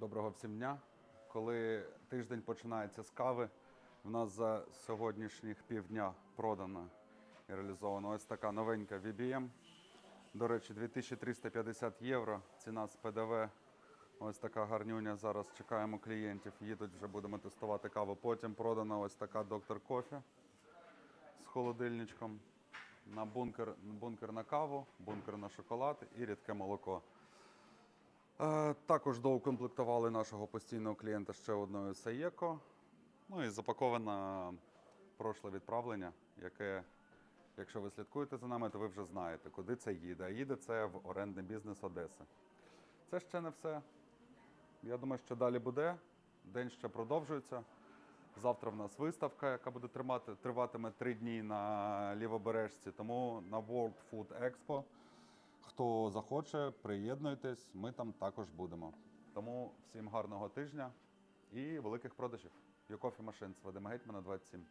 Доброго всім дня. Коли тиждень починається з кави, в нас за сьогоднішніх півдня продана і реалізована ось така новенька VBM. До речі, 2350 євро. Ціна з ПДВ. Ось така гарнюня. Зараз чекаємо клієнтів. Їдуть, вже будемо тестувати каву. Потім продана ось така доктор кофе з холодильничком. На бункер, бункер на каву, бункер на шоколад і рідке молоко. Е, Також доукомплектували нашого постійного клієнта ще одною Саєко. Ну і запаковане прошле відправлення, яке, якщо ви слідкуєте за нами, то ви вже знаєте, куди це їде. Їде це в орендний бізнес Одеси. Це ще не все. Я думаю, що далі буде. День ще продовжується. Завтра в нас виставка, яка буде тримати, триватиме три дні на лівобережці. Тому на World Food Expo. Хто захоче, приєднуйтесь, ми там також будемо. Тому всім гарного тижня і великих продажів. Your Coffee Machines, Вадима Гетьмана, 27.